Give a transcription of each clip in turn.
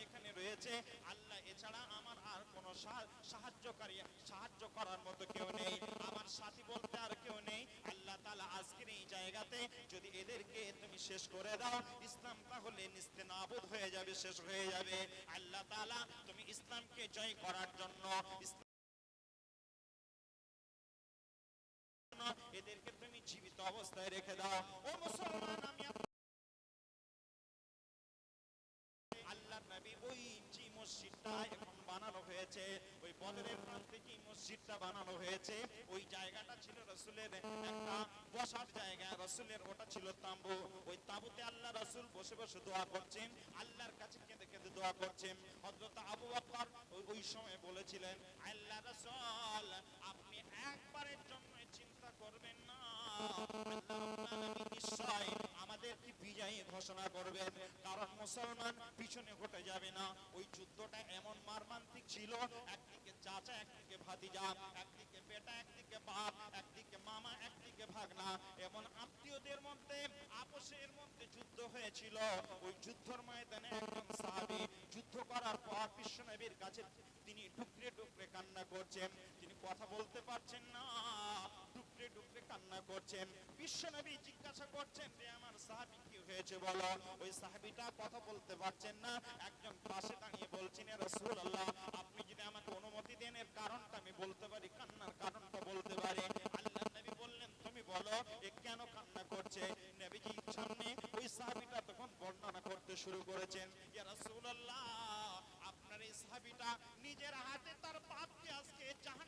এখানে রয়েছে। আল্লাহ, এছাড়া আমার আর কোনো সাহা- সাহায্যকারী, সাহায্য করার মতো কেউ নেই। আমার সাথী বলতে আর কেউ নেই। আল্লাহ তাআলা আজকের এই জায়গাতে যদি এদেরকে তুমি শেষ করে দাও, ইসলাম তাহলে নাবুদ হয়ে যাবে, শেষ হয়ে যাবে। আল্লাহ তাআলা তুমি ইসলামকে জয় করার জন্য এদেরকে তুমি জীবিত অবস্থায় রেখে দাও। ও মুসলমান, আমি আল্লাহর নবী ওই যে মসজিদটা এখন বানানো হয়েছে, ওই বদরের প্রান্তে যে মসজিদটা বানানো হয়েছে, ওই জায়গাটা ছিল রসুলের একটা বসার জায়গা রসুলের ছিল ওই তাঁবুতে আল্লাহ রসুল বসে বসে দোয়া করছেন, আল্লাহর কাছে কেঁদে কেঁদে দোয়া করছেন। হযরত আবু বকর ওই- সময় বলেছিলেন, আল্লাহ রসুল, আপনি একবারের জন্য চিন্তা করবেন না। নিশ্চয় আমাদেরকে বিজয়ী ঘোষণা করবেন। কারণ মুসলমান পিছনে ঘটে যাবে না। ওই যুদ্ধটা এমন মারমান্তিক ছিল একদিকে চাচা, একদিকে ভাতিজা, একদিকে বেটা, একদিকে বাপ, একদিকে মামা, একদিকে ভাগনা। এমন আত্মীয়দের মধ্যে, আপোষের মধ্যে যুদ্ধ হয়েছিল। ওই যুদ্ধর ময়দানে একজন সাহাবী যুদ্ধ করার পর বিশ্বনবীর কাছে তিনি টুকরে টুকরে কান্না করছেন। তিনি কথা বলতে পারছেন না, টুকরে টুকরে কান্না করছেন। বিশ্বনবী জিজ্ঞাসা করছেন যে আমার সাহাবী, কি হয়েছে বলো? ওই সাহাবীটা কথা বলতে পারছেন না। একজন পাশে দাঁড়িয়ে বলছেন রাসূলুল্লাহ আপনি যদি আমাকে অনুমতি দেন এর কারণটা আমি বলতে পারি, কান্নার কারণটা বলতে পারি। আল্লাহ নবী বললেন, তুমি বলো এ কেন কান্না করছে? নবীজি সামনে ওই সাহাবীটা তখন বর্ণনা করতে শুরু করেছেন, ইয়া রাসূলুল্লাহ, আপনার এই সাহাবীটা নিজের হাতে তার বাপকে আজকে বানিয়ে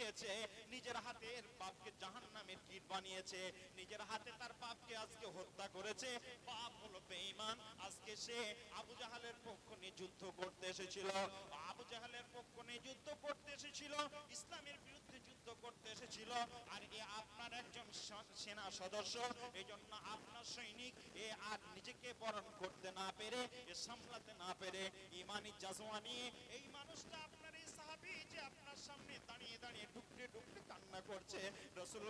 দিয়েছে, নিজের হাতের বাপকে জাহান্নামের কীট বানিয়েছে, নিজের হাতে তার বাপকে আজকে হত্যা করেছে। বাপ হলো বেঈমান, আজকে সে আবু জাহালের পক্ষ নিয়ে যুদ্ধ করতে এসেছিল। আবু জাহালের পক্ষ নিয়ে যুদ্ধ করতে এসেছিল, ইসলামের বিরুদ্ধে যুদ্ধ করতে এসেছিল। আর এ আপনার একজন সেনা সদস্য এই জন্য আপনার সৈনিক, এ আর নিজেকে বরণ করতে না পেরে, এ সামলাতে না পেরে, ইমানি জাজওয়ানি, এই মানুষটা আপনার রসুল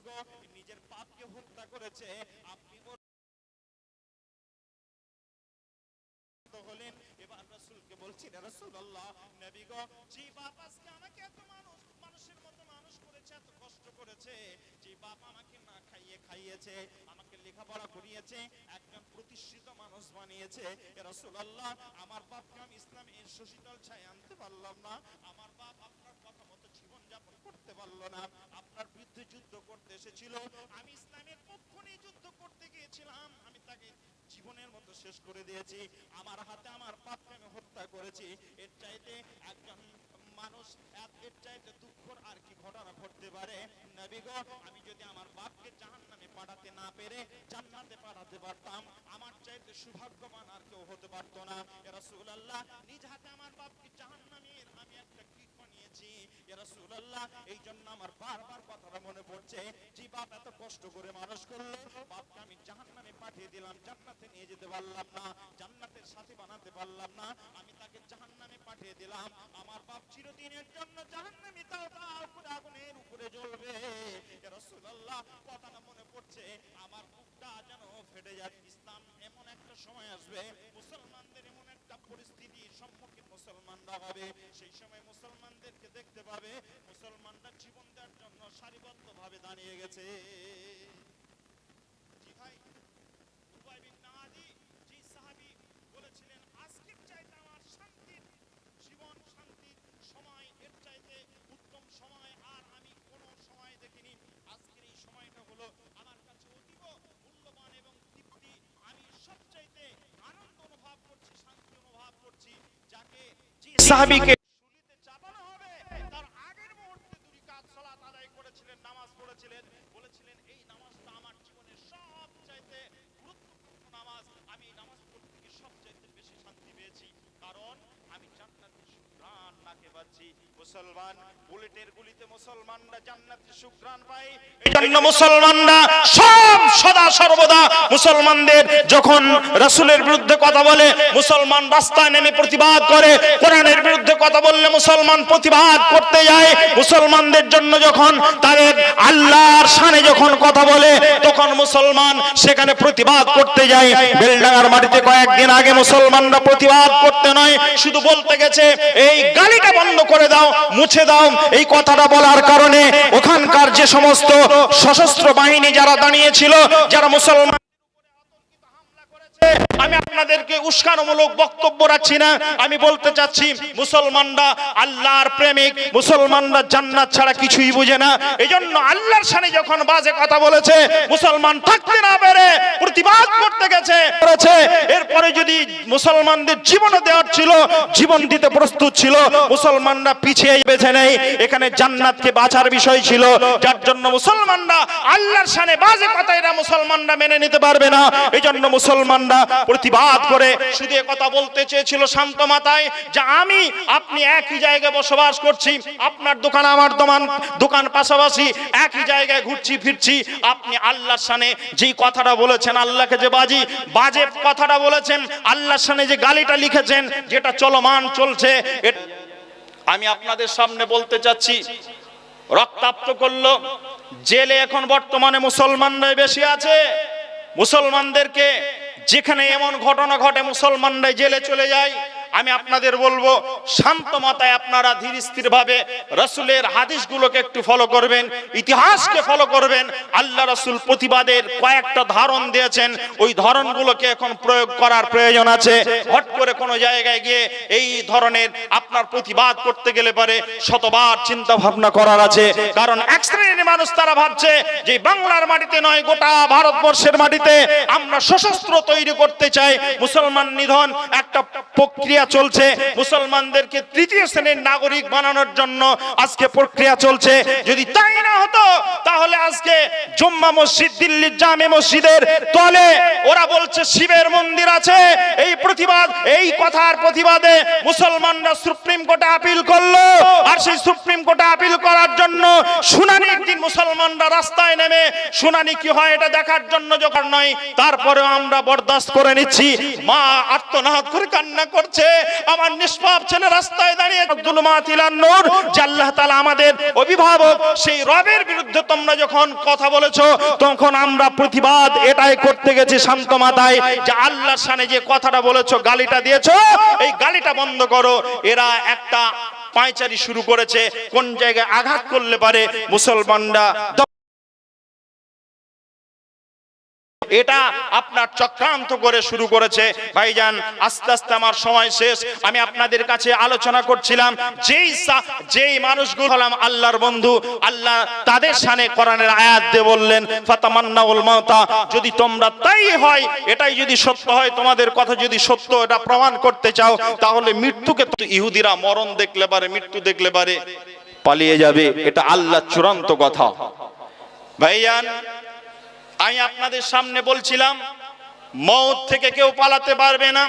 নিজের পাপকে হত্যা করেছে। আপনি হলেন, এবার রসুলকে বলছেন রসুল্লাহ নবী গো, যে বাপ আমাকে এত মানুষ মানুষের মতো মানুষ করেছে, এত কষ্ট করেছে, যে বাপ আমাকে না খাইয়ে খাইয়েছে, আমাকে লেখাপড়া করিয়েছে, একজন প্রতিষ্ঠিত মানুষ বানিয়েছে। রসুল্লাহ আমার বাপকে শশীতল ছায় আনতে পারলাম না। আমার বাপ আপনার কথা মতো জীবন যাপন করতে পারল না। আপনার বিরুদ্ধে যুদ্ধ করতে এসেছিল। আমি ইসলামের পক্ষ নিয়ে যুদ্ধ করতে গিয়েছিলাম। আমি তাকে জীবনের মতো শেষ করে দিয়েছি। আমার হাতে আমার পাপকে আমি হত্যা করেছি। এর চাইতে একজন মানুষ এর- এর চাইতে দুঃখর আর কি ঘটনা ঘটতে পারে? আমি যদি আমার বাপকে জাহান নামে পাঠাতে না পেরে জান্নাতে পাঠাতে পারতাম, আমার চাইতে সৌভাগ্যবান আর কেউ হতে পারতো না। এ আল্লাহ নিজ হাতে আমার বাপকে কীট এই জন্য আমার বারবার কথাটা মনে পড়ছে যে বাপ, এত কষ্ট করে মানুষ করল বাপকে আমি জাহান্নামে পাঠিয়ে দিলাম, জান্নাতে নিয়ে যেতে পারলাম না, জান্নাতের সাথে বানাতে পারলাম না, আমি তাকে জাহান্নামে পাঠিয়ে দিলাম, আমার বাপ চিরদিনের জন্য জাহান্নামে তাও তাও আগুনের উপরে জ্বলবে। এ কথাটা মনে পড়ছে, আমার বুকটা যেন ফেটে যায়, ইসলাম এমন একটা সময় আসবে, মুসলমানদের এমন একটা পরিস্থিতির সম্মুখীন মুসলমানরা হবে। সেই সময় মুসলমানদেরকে দেখতে পাবে, মুসলমানরা জীবন দেওয়ার জন্য সারিবদ্ধভাবে দাঁড়িয়ে গেছে। জি ভাই বলেছিলেন, আজকের চাইতে আমার শান্তির জীবন, শান্তির সময়, এর চাইতে উত্তম সময়, আর আমি কোনো সময় দেখিনি। আজকের এই সময়টা হলো আমার কাছে অতীব মূল্যবান এবং তৃপ্তি আমি সবচাইতে আনন্দ অনুভব করছি শান্তি অনুভব করছি যাকে যে সাহাবীকে শুলিতে চাপানো হবে তার আগের মুহূর্তে দুই কাজ সালাত আদায় করেছিলেন নামাজ পড়েছিলেন বলেছিলেন এই নামাজটা আমার জীবনের সবচাইতে গুরুত্বপূর্ণ নামাজ আমি এই নামাজ পড়তে গিয়ে সবচাইতে বেশি শান্তি পেয়েছি কারণ আমি জান্নাতের সুঘ্রাণ নাকে পাচ্ছি মুসলমান বুলেটের গুলিতে মুসলমানরা জান্নাতের সুঘ্রাণ পায় এই জন্য মুসলমানরা সব সদা সর্বদা মুসলমানদের যখন রাসূলের বিরুদ্ধে কথা বলে, মুসলমান রাস্তায় নেমে প্রতিবাদ করে, কোরআনের বিরুদ্ধে কথা বললে মুসলমান প্রতিবাদ করতে যায়, মুসলমানদের জন্য যখন তাদের আল্লাহর শানে যখন কথা বলে, তখন মুসলমান সেখানে প্রতিবাদ করতে যায়। বেলডাঙ্গার মাটিতে কয়েকদিন আগে মুসলমানরা প্রতিবাদ করতে নয়, শুধু বলতে গেছে, এই গালিটা বন্ধ করে দাও, মুছে দাও। এই কথাটা বলার কারণে ওখানকার যে সমস্ত সশস্ত্র বাহিনী যারা দাঁড়িয়েছিল যারা মুসলমান আমি আপনাদেরকে উস্কানোমূলক বক্তব্য রাখছি না। আমি বলতে চাচ্ছি, মুসলমানরা আল্লাহর প্রেমিক, মুসলমানরা জান্নাত ছাড়া কিছুই বুঝে না। এই জন্য আল্লাহর সামনে যখন বাজে কথা বলেছে, মুসলমান থাকতে না পেরে প্রতিবাদ করতে গেছে, করেছে। এরপরে যদি মুসলমানদের জীবন দেওয়ার ছিল, জীবন দিতে প্রস্তুত ছিল, মুসলমানরা পিছিয়ে বেছে নেই। এখানে জান্নাতকে বাঁচার বিষয় ছিল। যার জন্য মুসলমানরা আল্লাহর সামনে বাজে কথা এরা মুসলমানরা মেনে নিতে পারবে না। এই জন্য মুসলমানরা প্রতিবাদ করে শুধু কথা বলতে চেয়েছিল শান্ত মাতায় যে আমি, আপনি একই জায়গায় বসবাস করছি, আপনার দোকান আমার দোকান দোকান পাশাপাশি একই জায়গায় ঘুরছি, ফিরছি। আপনি আল্লাহর সানে যেই কথাটা বলেছেন, আল্লাহকে যে বাজি, বাজে কথাটা বলেছেন, আল্লাহর সানে যে গালিটা লিখেছেন, যেটা চলমান চলছে আমি আপনাদের সামনে বলতে চাচ্ছি রক্তাপ্ত করল, জেলে এখন বর্তমানে মুসলমানরাই বেশি আছে। মুসলমানদেরকে যেখানে এমন ঘটনা ঘটে মুসলমানরা জেলে চলে যায়। আমি আপনাদের বলব, শান্ত মাথায় আপনারা ধীর স্থির ভাবে রসুলের হাদিসগুলোকে একটু ফলো করবেন, ইতিহাসকে ফলো করবেন। আল্লাহ রসুল প্রতিবাদের কয়েকটা ধারণ দিয়েছেন, ওই ধরনগুলোকে এখন প্রয়োগ করার প্রয়োজন আছে। হট করে কোনো জায়গায় গিয়ে এই ধরনের আপনার প্রতিবাদ করতে গেলে পারে শতবার চিন্তা ভাবনা করার আছে। কারণ এক শ্রেণির মানুষ তারা ভাবছে যে বাংলার মাটিতে নয়, গোটা ভারতবর্ষের মাটিতে। আমরা সশস্ত্র তৈরি করতে চাই, মুসলমান নিধন একটা প্রক্রিয়া চলছে। মুসলমানদেরকে তৃতীয় শ্রেণির নাগরিক বানানোর জন্য আজকে প্রক্রিয়া চলছে। যদি তাই না হতো, তাহলে আজকে জুম্মা মসজিদ, দিল্লির জামে মসজিদের তলে ওরা বলছে, শিবের মন্দির আছে। এই প্রতিবাদ, এই কথার প্রতিবাদে মুসলমানরা সুপ্রিম কোর্টে আপিল করল। আর সেই সুপ্রিম কোর্টে আপিল করার জন্য শুনানি একদিন মুসলমানরা রাস্তায় নেমে, শুনানি কি হয় এটা দেখার জন্য যখন নয়, তারপরেও আমরা বরদাস্ত করে নিচ্ছি। মা আত্মনাদ করে কান্না করছে। আমার নিষ্পাপ ছেলে রাস্তায় দাঁড়িয়ে আব্দুল মাতিলান নূর, যে আল্লাহ তাআলা আমাদের অভিভাবক, সেই রবের বিরুদ্ধে তোমরা যখন কথা বলেছ, তখন আমরা প্রতিবাদ এটাই করতে গেছি শান্ত মাথায় যে আল্লাহর সানে যে কথাটা বলেছ, গালিটা দিয়েছ, এই গালিটা বন্ধ করো। এরা একটা পায়চারি শুরু করেছে, কোন জায়গায় আঘাত করলে পারে, মুসলমানরা এটা আপনার চক্রান্ত করে শুরু করেছে। ভাইজান, আস্তে আস্তে আমার সময় শেষ। আমি আপনাদের কাছে আলোচনা করছিলাম, যেই যেই মানুষগুলো হলাম আল্লাহর বন্ধু, আল্লাহ তাদের সানে কোরআনের আয়াত দিয়ে বললেন, ফাতামান্নাউল মাউতা যদি তোমরা তাই হয়, এটাই যদি সত্য হয়, তোমাদের কথা যদি সত্য এটা প্রমাণ করতে চাও, তাহলে মৃত্যুকে তো ইহুদিরা মরণ দেখলে পারে, মৃত্যু দেখলে পারে। পালিয়ে যাবে, এটা আল্লাহ চূড়ান্ত কথা। ভাইয়ান আমি আপনাদের সামনে বলছিলাম মৌত থেকে কেউ পালাতে পারবে না।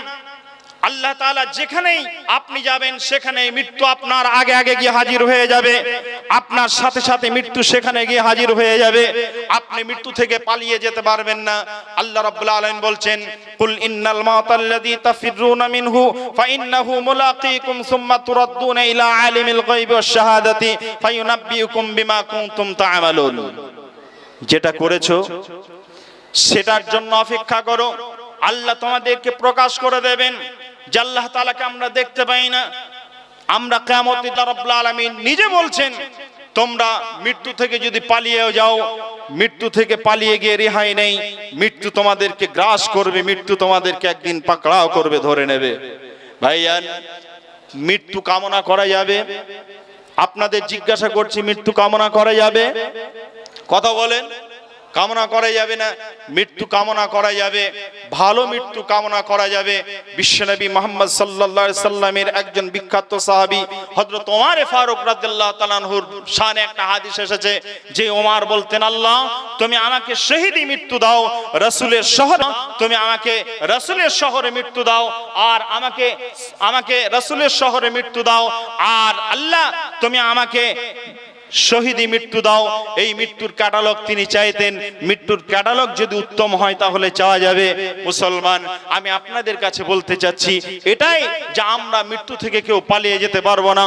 আল্লাহ তাআলা যেখানেই আপনি যাবেন, সেখানেই মৃত্যু আপনার আগে আগে গিয়ে হাজির হয়ে যাবে। আপনার সাথে সাথে মৃত্যু সেখানে গিয়ে হাজির হয়ে যাবে। আপনি মৃত্যু থেকে পালিয়ে যেতে পারবেন না। আল্লাহ রাব্বুল আলামিন বলছেন, কুল ইন্নাল তুরাদ্দুনা ইলা বিমা যেটা করেছ, সেটার জন্য অপেক্ষা করো। আল্লাহ তোমাদেরকে প্রকাশ করে দেবেন, যে আল্লাহ তাআলাকে আমরা দেখতে পাই না। আমরা কিয়ামতে রব্বুল আলামিন নিজে বলছেন, তোমরা মৃত্যু থেকে যদি পালিয়ে যাও, মৃত্যু থেকে পালিয়ে গিয়ে রেহাই নেই, মৃত্যু তোমাদেরকে গ্রাস করবে, মৃত্যু তোমাদেরকে একদিন পাকড়াও করবে, ধরে নেবে। ভাইয়ান মৃত্যু কামনা করা যাবে। আপনাদের জিজ্ঞাসা করছি, মৃত্যু কামনা করা যাবে? কথা বলেন, কামনা করা যাবে না, মৃত্যু কামনা করা যাবে, ভালো মৃত্যু কামনা করা যাবে। বিশ্বনবী মোহাম্মদ আলাইহি সাল্লামের একজন বিখ্যাত সাহাবী, হযরত ওমর ফারুক রাদিয়াল্লাহু তাআলাহুর শানে একটা হাদিস এসেছে, যে ওমার বলতেন, আল্লাহ, তুমি আমাকে শহীদি মৃত্যু দাও, রসুলের শহরে, তুমি আমাকে রাসূলের শহরে মৃত্যু দাও, আর আমাকে আমাকে রসুলের শহরে মৃত্যু দাও, আর আল্লাহ, তুমি আমাকে শহীদি মৃত্যু দাও, এই মৃত্যুর ক্যাটালগ তিনি চাইতেন। মৃত্যুর ক্যাটালগ যদি উত্তম হয় তাহলে চাওয়া যাবে। মুসলমান, আমি আপনাদের কাছে বলতে চাচ্ছি, এটাই যে আমরা মৃত্যু থেকে কেউ পালিয়ে যেতে পারব না।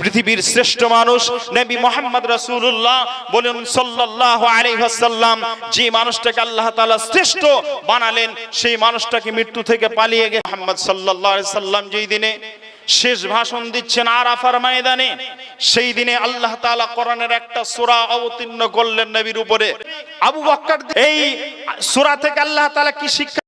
পৃথিবীর শ্রেষ্ঠ মানুষ নবী মোহাম্মদ রাসূলুল্লাহ বলেন সাল্লাল্লাহু আলাইহি যে মানুষটাকে আল্লাহ তাআলা শ্রেষ্ঠ বানালেন, সেই মানুষটাকে মৃত্যু থেকে পালিয়ে গিয়ে মোহাম্মদ আলাইহি সাল্লাম যেই দিনে। শেষ ভাষণ দিচ্ছেন আরাফার ময়দানে। সেই দিনে আল্লাহ তাআলা কোরআনের একটা সূরা অবতীর্ণ করলেন নবীর উপরে। আবু বকর এই সূরা থেকে আল্লাহ তাআলা কি শিক্ষা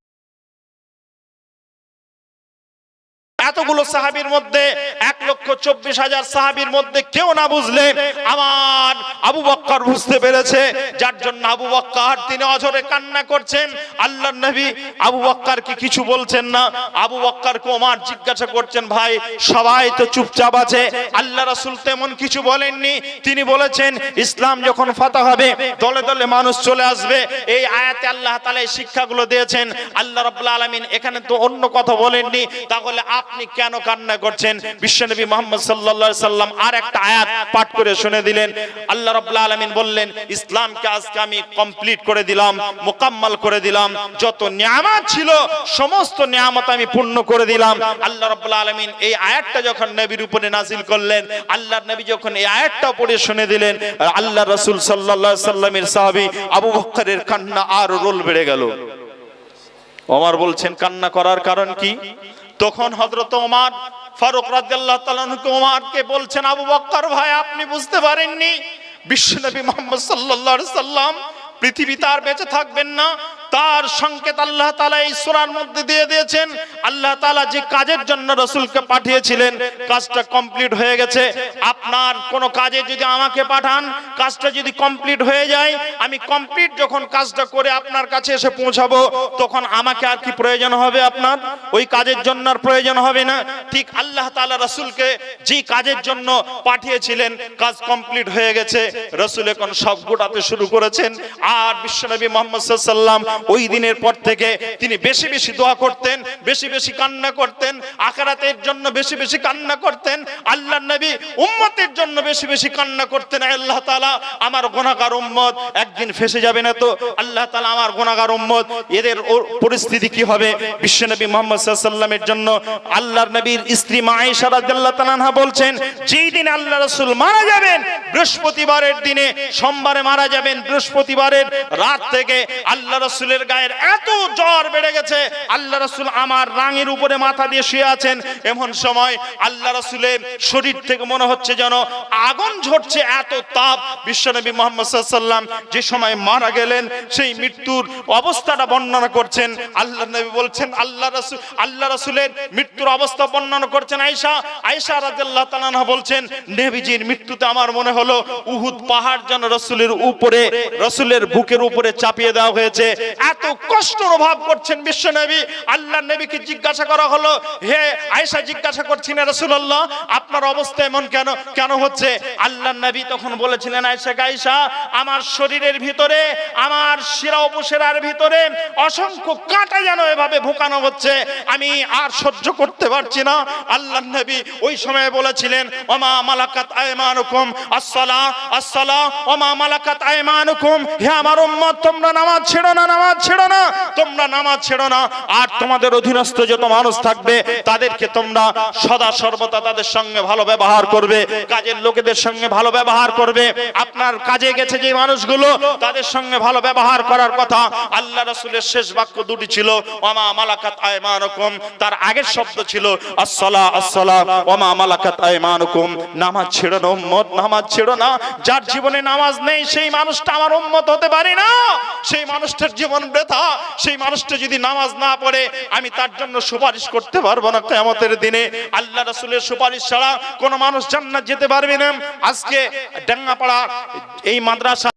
এতগুলো সাহাবীর মধ্যে এক লক্ষ চব্বিশ হাজার সাহাবীর মধ্যে কেউ না বুঝলে আমার আবু বক্কর বুঝতে পেরেছে, যার জন্য আবু বক্কর তিনি অঝরে কান্না করছেন। আল্লাহ নবী আবু বক্কর কি কিছু বলছেন না? আবু বক্কর কে ওমার জিজ্ঞাসা করছেন, ভাই, সবাই তো চুপচাপ আছে। আল্লাহ রাসূল তেমন কিছু বলেননি। তিনি বলেছেন, ইসলাম যখন ফাতা হবে, দলে দলে মানুষ চলে আসবে। এই আয়াতে আল্লাহ তাআলা এই শিক্ষাগুলো দিয়েছেন। আল্লাহ রাব্বুল আলামিন এখানে তো অন্য কথা বলেননি। তাহলে আপনি কেন কান্না করছেন? বিশ্বনবী মোহাম্মদ আলাইহি সাল্লাম আর একটা আয়াত পাঠ করে শুনে দিলেন। আল্লাহ রাব্বুল আলামিন বললেন, ইসলামকে আজকে আমি কমপ্লিট করে দিলাম, মোকাম্মল করে দিলাম। যত নিয়ামত ছিল, সমস্ত নিয়ামত আমি পূর্ণ করে দিলাম। আল্লাহ রাব্বুল আলামিন এই আয়াতটা যখন নবীর উপরে নাজিল করলেন, আল্লাহর নবী যখন এই আয়াতটা পড়ে শুনে দিলেন, আল্লাহ রসুল আলাইহি সাল্লামের সাহাবী আবু বকরের কান্না আর রোল বেড়ে গেল। ওমর বলছেন, কান্না করার কারণ কি? তখন হজরত ওমার ফারুক তাআলা ওমারকে বলছেন, আবু বকর ভাই, আপনি বুঝতে পারেননি? বিশ্বনবী মুহাম্মদ আলাইহি সাল্লাম পৃথিবী তার বেঁচে থাকবেন না তার সংকেত আল্লাহ তালা এই সূরার মধ্যে দিয়ে দিয়েছেন। আল্লাহ তালা যে কাজের জন্য রাসূলকে পাঠিয়েছিলেন, কাজটা কমপ্লিট হয়ে গেছে। আপনার কোন কাজে যদি আমাকে পাঠান, কাজটা যদি কমপ্লিট হয়ে যায়, আমি কমপ্লিট যখন কাজটা করে আপনার কাছে এসে পৌঁছাবো, তখন আমাকে আর কি প্রয়োজন হবে আপনার? ওই কাজের জন্য আর প্রয়োজন হবে না। ঠিক আল্লাহ তালা রাসূলকে যে কাজের জন্য পাঠিয়েছিলেন, কাজ কমপ্লিট হয়ে গেছে। রাসূল এখন সব গোটাতে শুরু করেছেন। আর বিশ্বনবী মুহাম্মদ সাল্লাম ওই দিনের পর থেকে তিনি বেশি বেশি দোয়া করতেন, বেশি বেশি কান্না করতেন, আখেরাতের জন্য বেশি বেশি কান্না করতেন আল্লাহ নবী উম্মতের জন্য বেশি বেশি কান্না করতেন। আল্লাহ তাআলা, আমার গুনাহগার উম্মত একদিন ফেসে যাবে না তো? আল্লাহ তাআলা আমার গুনাহগার উম্মত, এদের পরিস্থিতি কি হবে? বিশ্বনবী মুহাম্মদ সাল্লামের জন্য আল্লাহর নবীর স্ত্রী মা আয়েশা রাদিয়াল্লাহু বলছেন, যেই দিন আল্লাহ রাসূল মারা যাবেন, বৃহস্পতিবারের দিনে সোমবারে মারা যাবেন, বৃহস্পতিবারের রাত থেকে আল্লাহ রাসূলের গায়ের এত জ্বর বেড়ে গেছে, আল্লাহ রাসূল আমার রাঙের উপরে মাথা দিয়ে শুয়ে আছেন। এমন সময় আল্লাহ রাসূলের শরীর থেকে মনে হচ্ছে যেন আগুন ঝরছে, এত তাপ। বিশ্বনবী মুহাম্মদ সাল্লাম যে সময় মারা গেলেন, সেই মৃত্যুর অবস্থাটা বর্ণনা করছেন। আল্লাহ নবী বলছেন, আল্লাহ রাসূল, আল্লাহ রাসূলের মৃত্যুর অবস্থা বর্ণনা করছেন আয়েশা। রাদিয়াল্লাহু তাআলা আনহা বলছেন নবীজির মৃত্যুতে আমার মনে হলো, উহুদ পাহাড় যেন রাসূলের উপরে, রসুলের বুকের উপরে চাপিয়ে দেওয়া হয়েছে। এত কষ্ট অনুভব করছেন বিশ্বনবী আল্লাহ নবীকে জিজ্ঞাসা করা হলো, হে আয়েশা, জিজ্ঞাসা করছেন রাসূলুল্লাহ, আপনার অবস্থা এমন কেন কেন হচ্ছে? আল্লাহ নবী তখন বলেছিলেন, আয়েশা আয়েশা, আমার শরীরের ভিতরে, আমার শিরা উপশিরার ভিতরে অসংখ্য কাঁটা যেন এভাবে ভোকানো হচ্ছে। আমি আর সহ্য করতে পারছি না। আল্লাহ নবী ওই সময় বলেছিলেন, ওমা মালাকাত আয়মানুকুম, আসসালা আসসালা, ওমা মালাকাত আয়মানুকুম, হে আমার উম্মত, তোমরা নামাজ ছেড়ো না, নামাজ ছেড়ো না, তোমরা নামাজ ছেড়ো না। আর তোমাদের অধীনস্থ যত মানুষ থাকবে, তাদেরকে তোমরা সদা সর্বদা তাদের সঙ্গে ভালো ব্যবহার করবে, কাজের লোকেদের সঙ্গে ভালো ব্যবহার করবে। আপনার কাজে গেছে যে মানুষগুলো, তাদের সঙ্গে ভালো ব্যবহার করার কথা আল্লাহ রাসূলের শেষ বাক্য দুটি ছিল, ওমা মালাকাত আয়মানুকুম তার আগের শব্দ ছিল, আসসালা আসসালা ওমা মালাকাত আয়মানুকুম নামাজ ছেড়ো না, উম্মত, নামাজ ছেড়ো না যার জীবনে নামাজ নেই, সেই মানুষটা আমার উম্মত হতে পারে না সেই মানুষটার জীবন বৃথা সেই মানুষটা যদি নামাজ না পড়ে, আমি তার জন্য সুপারিশ করতে পারব না কিয়ামতের দিনে। আল্লাহ রাসূলের সুপারিশ ছাড়া কোনো মানুষ জান্নাত যেতে পারবে না। আজকে ডাঙ্গাপাড়া, এই মাদ্রাসা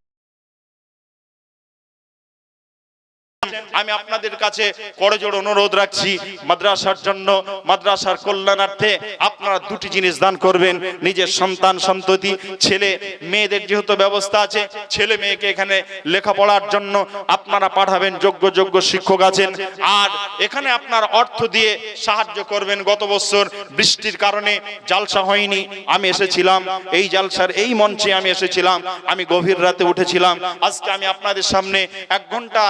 আমি আপনাদের কাছে করজোড় অনুরোধ রাখছি, মাদ্রাসার জন্য, মাদ্রাসার কল্যাণার্থে আপনারা দুটি জিনিস দান করবেন, নিজের সন্তান, সন্ততি, ছেলে, মেয়েদের যেহেতু ব্যবস্থা আছে, ছেলে মেয়েকে এখানে লেখাপড়ার জন্য আপনারা পাঠাবেন, যোগ্য যোগ্য শিক্ষক আছেন। আর এখানে আপনার অর্থ দিয়ে সাহায্য করবেন, গত বছর বৃষ্টির কারণে জালসা হয়নি, আমি এসেছিলাম, এই জালসার এই মঞ্চে আমি এসেছিলাম, আমি গভীর রাতে উঠেছিলাম, আজকে আমি আপনাদের সামনে এক ঘণ্টা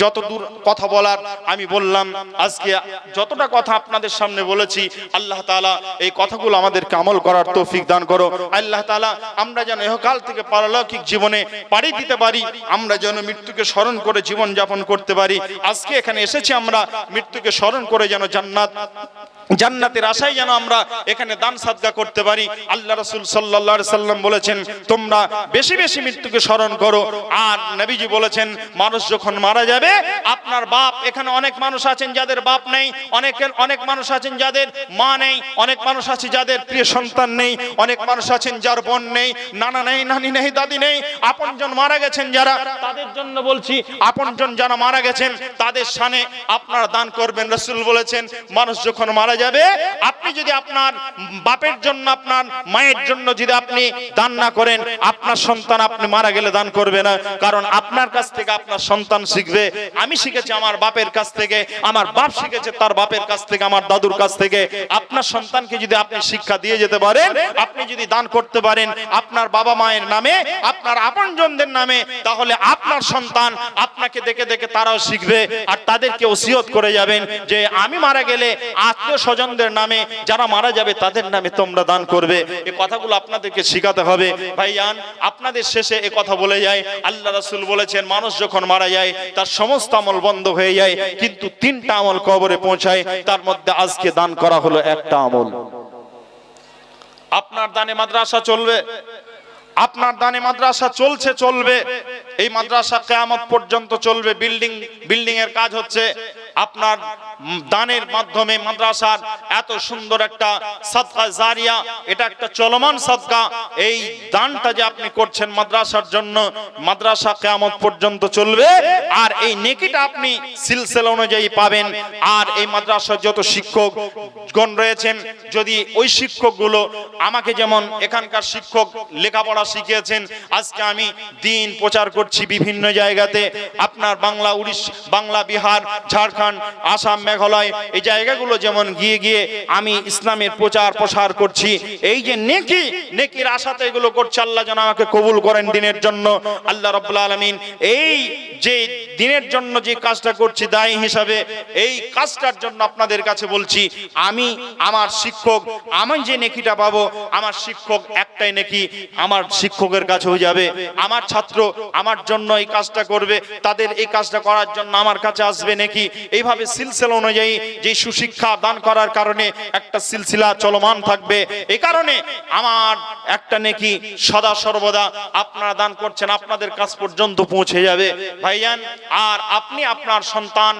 যত দূর কথা বলার, আমি বললাম, আজকে যতটা কথা আপনাদের সামনে বলেছি, আল্লাহ তাআলা এই কথাগুলো আমাদের কামল করার তৌফিক দান করো। আল্লাহ তাআলা আমরা যেন ইহকাল থেকে পারলৌকিক জীবনে পাড়ি দিতে পারি, আমরা যেন মৃত্যুকে স্মরণ করে জীবন যাপন করতে পারি। আজকে এখানে এসেছি আমরা, মৃত্যুকে স্মরণ করে যেন জান্নাত জান্নাতের আশায় যেন আমরা এখানে দান সাদগা করতে পারি। আল্লাহ রাসূল আলাইহি সাল্লাম বলেছেন, তোমরা বেশি বেশি মৃত্যুকে স্মরণ করো। আর নবীজি বলেছেন, মানুষ যখন মারা যাবে, আপনার বাপ এখানে অনেক মানুষ আছেন যাদের বাপ নেই অনেক অনেক মানুষ আছেন যাদের মা নেই, অনেক মানুষ আছে যাদের প্রিয় সন্তান নেই, অনেক মানুষ আছেন যার বোন নেই, নানা নেই, নানি নেই, দাদি নেই, আপনজন মারা গেছেন যারা, তাদের জন্য বলছি, আপনজন যারা মারা গেছেন, তাদের সানে আপনারা দান করবেন। রসুল বলেছেন, মানুষ যখন মারা যাবে? আপনি যদি আপনার বাপের জন্য, আপনার মায়ের জন্য যদি আপনি দান না করেন, আপনার সন্তান আপনি মারা গেলে দান করবে না। কারণ আপনার কাছ থেকে আপনার সন্তান শিখবে। আমি শিখেছি আমার বাপের কাছ থেকে, আমার বাপ শিখেছে তার বাপের কাছ থেকে, আমার দাদুর কাছ থেকে। আপনার সন্তানকে যদি আপনি শিক্ষা দিয়ে যেতে পারেন, আপনি যদি দান করতে পারেন আপনার বাবা মায়ের নামে, আপনার আপনজনদের নামে, তাহলে আপনার সন্তান আপনাকে দেখে দেখে তারাও শিখবে আর তাদেরকে ওসিয়ত করে যাবেন যে আমি মারা গেলে আত্মীয় স্বজনদের নামে যারা মারা যাবে তাদের নামে তোমরা দান করবে। এ কথাগুলো আপনাদেরকে শিখাতে হবে। ভাইয়ান, আপনাদের শেষে এ কথা বলে যায়। আল্লাহ রাসুল বলেছেন, মানুষ যখন মারা যায়, তার সমস্ত আমল বন্ধ হয়ে যায়, কিন্তু তিনটা আমল কবরে পৌঁছায়। তার মধ্যে আজকে দান করা হলো একটা আমল। আপনার দানে মাদ্রাসা চলবে। আপনার দানে মাদ্রাসা চলছে, চলবে। এই মাদ্রাসা কেয়ামত পর্যন্ত চলবে। বিল্ডিং বিল্ডিং এর কাজ হচ্ছে। আপনার দানের মাধ্যমে মাদ্রাসার এত সুন্দর একটা সাদকা জারিয়া, এটা একটা চলমান সাদকা। এই দানটা যে আপনি করছেন মাদ্রাসার জন্য, মাদ্রাসা কেয়ামত পর্যন্ত চলবে। আর এই নেকিটা আপনি সিলসিলা অনুযায়ী পাবেন। আর এই মাদ্রাসার যত শিক্ষক গণ রয়েছেন, যদি ওই শিক্ষকগুলো আমাকে যেমন এখানকার শিক্ষক লেখাপড়া শিখিয়েছেন, আজকে আমি দিন প্রচার করছি বিভিন্ন জায়গাতে। আপনার বাংলা, উড়িষ্যা, বাংলা, বিহার, ঝাড়খণ্ড আসাম, মেঘালয়, এই জায়গাগুলো যেমন গিয়ে গিয়ে আমি ইসলামের প্রচার প্রসার করছি, এই যে নেকি, নেকির আশাতে এগুলো করছে, আল্লাহ যেন আমাকে কবুল করেন দিনের জন্য। আল্লাহ রব্বুল আলমিন এই যে দিনের জন্য যে কাজটা করছি দায়ী হিসাবে, এই কাজটার জন্য আপনাদের কাছে বলছি, আমি আমার শিক্ষক, আমি যে নেকিটা পাবো, আমার শিক্ষক একটাই নেকি, আমার শিক্ষকের কাছেও যাবে, আমার ছাত্র আমার জন্য এই কাজটা করবে, তাদের এই কাজটা করার জন্য আমার কাছে আসবে নাকি এইভাবে সিলসিলা অনুযায়ী যে সুশিক্ষা দান করার কারণে একটা সিলসিলা চলমান থাকবে এই কারণে আমার একটা নেকি সদা সর্বদা আপনারা দান করছেন, আপনাদের কাছ পর্যন্ত পৌঁছে যাবে। ভাইজান, আর আপনি আপনার সন্তান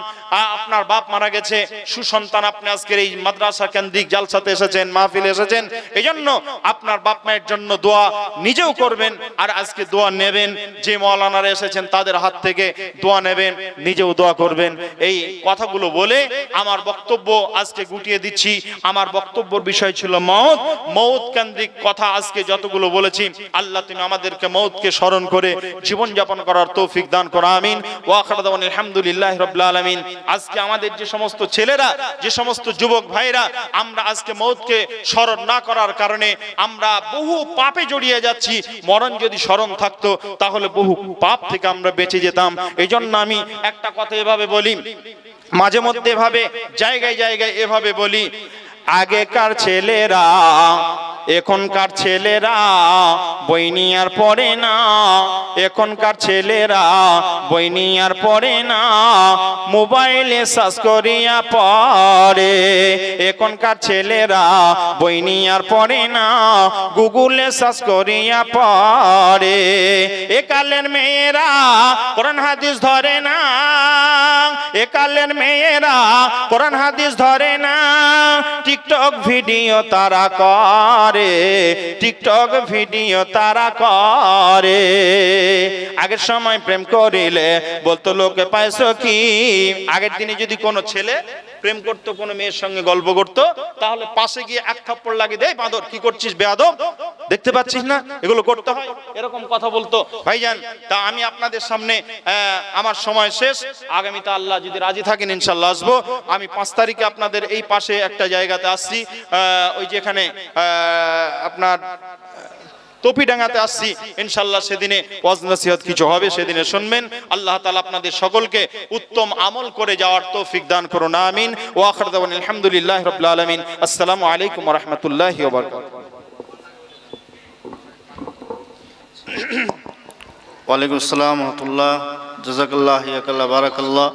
আপনার বাপ মারা গেছে, সুসন্তান আপনি আজকের এই মাদ্রাসা কেন্দ্রিক জালসাতে এসেছেন, মাহফিল এসেছেন এই জন্য আপনার বাপ মায়ের জন্য দোয়া নিজেও করবেন, আর আজকে দোয়া নেবেন, যে মৌলানারা এসেছেন তাদের হাত থেকে দোয়া নেবেন, নিজেও দোয়া করবেন, এই কথাগুলো বলে আমার বক্তব্য আজকে গুটিয়ে দিচ্ছি। আমার বক্তব্যর বিষয় ছিল মৌত মৌত কেন্দ্রিক কথা আজকে যতগুলো বলেছি, আল্লাহ তুমি আমাদেরকে মৌতকে স্মরণ করে জীবন যাপন করার তৌফিক দান করো, আমিন। আলহামদুলিল্লাহ রাব্বিল আলামিন। আজকে আমাদের যে সমস্ত ছেলেরা, যে সমস্ত যুবক ভাইরা, আমরা আজকে মৌতকে স্মরণ না করার কারণে আমরা বহু পাপে জড়িয়ে যাচ্ছি। মরণ যদি স্মরণ থাকতো, তাহলে বহু পাপ থেকে আমরা বেঁচে যেতাম। এই জন্য আমি একটা কথা এভাবে বলি। মাঝে মধ্যে এভাবে জায়গায় জায়গায় এভাবে বলি আগেকার ছেলেরা এখনকার ছেলেরা বই নিয়ার পড়ে না। এখনকার ছেলেরা বই নিয়ার পড়ে না। মোবাইলে সার্চ করিয়া পড়ে। এখনকার ছেলেরা বই নিয়ার পড়ে না। গুগলে সার্চ করিয়া পড়ে। একালের মেয়েরা কোরআন, হাদিস ধরে না। একালের মেয়েরা কোরআন, হাদিস ধরে না। টিকটক ভিডিও তারা করে। মারে টিকটক ভিডিও তারা করে। আগের সময় প্রেম করিলে বলতো, লোকে পাইছো কি? আগের দিনে যদি কোনো ছেলে প্রেম করতো, কোনো মেয়ের সঙ্গে গল্প করতো, তাহলে পাশে গিয়ে এক থাপ্পড় লাগিয়ে দেয় বাঁদর, কি করছিস, বেয়াদব? দেখতে পাচ্ছিস না? এগুলো করতে হয়। এরকম কথা বলতো। ভাইজান তা আমি আপনাদের সামনে আমার সময় শেষ। আগামীতে আল্লাহ যদি রাজি থাকেন ইনশাল্লাহ আসব। আমি পাঁচ তারিখে আপনাদের এই পাশে একটা জায়গাতে আসছি। ওই যেখানে আপনার তপিডাঙ্গাতে আসছি। ইনশাল্লাহ সেদিনে ওয়াজ নসিহত কিছু হবে সেদিনে শুনবেন। আল্লাহ তালা আপনাদের সকলকে উত্তম আমল করে যাওয়ার তৌফিক দান করুন আমিন। ওয়া আখির দাওয়ানা আলহামদুলিল্লাহি রাব্বিল আলামিন। আসসালামু আলাইকুম রাহমাতুল্লাহি ওয়ালাইকুম আসসালাম রহমতুল্লাহ জাজাকাল্লাহ ইয়াকাল্লাহ বারাকাল্লাহ